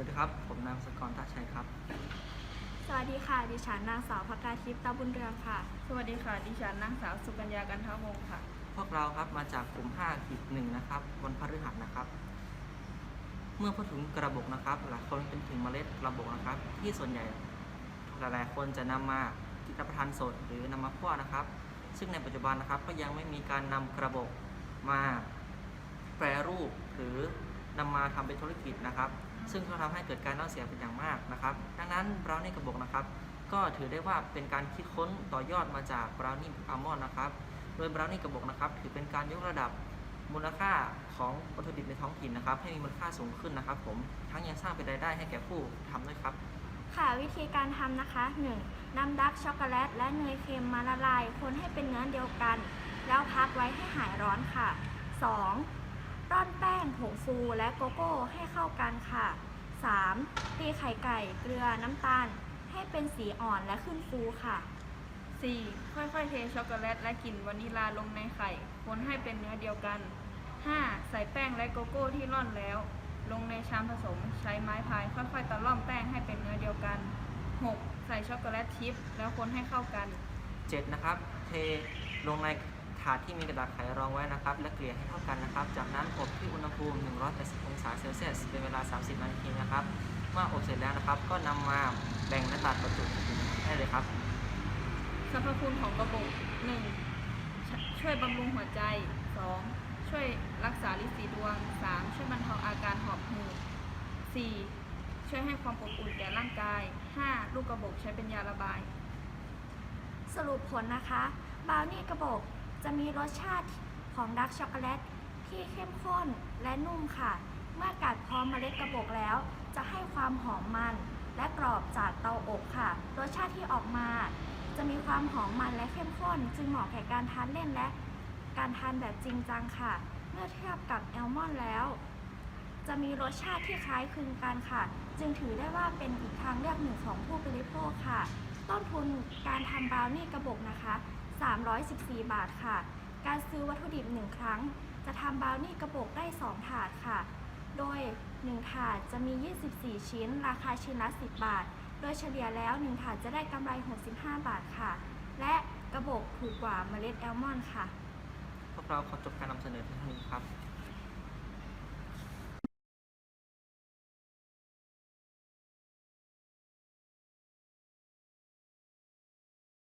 วัสดีครับ ผมนางสกรตาชัยครับ สวัสดีค่ะ ดิฉันนางสาวพกาทิพย์ตาบุญเรืองค่ะ สวัสดีค่ะ ดิฉันนางสาวสุกัญญากันทวงศ์ค่ะ พวกเราครับมาจากกลุ่ม5ขีดหนึ่งนะครับวันพฤหัสนะครับ เมื่อพูดถึงกระบอกนะครับ หลายคนเป็นถึงเมล็ดกระบอกนะครับ ที่ส่วนใหญ่หลายๆคนจะนำมารับประทานสดหรือนำมาคั่วนะครับ ซึ่งในปัจจุบันนะครับก็ยังไม่มีการนำกระบอกมาแปรรูปหรือนำมาทำเป็นธุรกิจนะครับ ซึ่งก็ทำให้เกิดการเน่าเสียเป็นอย่างมากนะครับ ดังนั้นบราวนี่กระบอกนะครับ ก็ถือได้ว่าเป็นการคิดค้นต่อยอดมาจากบราวนี่อัลมอนด์นะครับ โดยบราวนี่กระบอกนะครับ ถือเป็นการยกระดับมูลค่าของวัตถุดิบในท้องถิ่นนะครับ ให้มีมูลค่าสูงขึ้นนะครับ ผมทั้งยังสร้างเป็นรายได้ให้แก่ผู้ทำด้วยครับ ค่ะวิธีการทำนะคะ 1. นำดักช็อกโกแลตและเนยเค็มมาละลายคนให้เป็นเนื้อเดียวกัน แล้วพักไว้ให้หายร้อนค่ะ 2. ร่อนแป้งผงฟูและโกโก้ให้เข้ากันค่ะ 3. ตีไข่ไก่เกลือน้ำตาล ให้เป็นสีอ่อนและขึ้นฟูค่ะ 4. ค่อยๆ เทช็อกโกแลตและกลิ่นวานิลาลงในไข่ คนให้เป็นเนื้อเดียวกัน 5. ใส่แป้งและโกโก้ที่ร่อนแล้ว ลงในชามผสมใช้ไม้พายค่อยๆตะล่อมแป้งให้เป็นเนื้อเดียวกัน 6. ใส่ช็อกโกแลตชิพแล้วคนให้เข้ากัน 7 นะครับ เทลงใน ถาดที่มีกระดาษไขรองไว้นะครับ และเกลี่ยให้เข้ากันนะครับ จากนั้นอบที่อุณหภูมิ 180 องศาเซลเซียส เป็นเวลา 30 นาทีนะครับ เมื่ออบเสร็จแล้วนะครับ ก็นำมาแบ่งและตัดบรรจุได้เลยครับสรรพคุณของกระบอก 1. ชช่วยบำรุงหัวใจ 2. ช่วยรักษาลินสีดวง 3. ช่วยบรรเทาอาการหอบหืด 4. ช่วยให้ความอบอุ่นแก่ร่างกาย 5. ลูกกระบอกใช้เป็นยาระบาย สรุปผลนะคะบราวนี่กระบอก จะมีรสชาติของดาร์กช็อกโกแลตที่เข้มข้นและนุ่มค่ะ เมื่อกัดพร้อมเมล็ดกระบอกแล้ว จะให้ความหอมมันและกรอบจากเตาอบค่ะ รสชาติที่ออกมา จะมีความหอมมันและเข้มข้น จึงเหมาะแก่การทานเล่นและ การทานแบบจริงจังค่ะ เมื่อเทียบกับแอลมอนด์แล้ว จะมีรสชาติที่คล้ายคลึงกันค่ะ จึงถือได้ว่าเป็นอีกทางเลือกหนึ่งของผู้บริโภคค่ะ ต้นทุนการทำบราวนี่กระบอกนะคะ 314 บาทค่ะ การซื้อวัตถุดิบ 1 ครั้ง จะทำบราวนี่กระบอกได้ 2 ถาดค่ะ โดย 1 ถาดจะมี 24 ชิ้น ราคาชิ้นละ 10 บาท โดยเฉลี่ยแล้ว 1 ถาดจะได้กำไร 65 บาทค่ะ และกระบอกถูกกว่าเมล็ดแอลมอนด์ค่ะ พวกเราขอจบการนำเสนอเพียงเท่านี้ครับ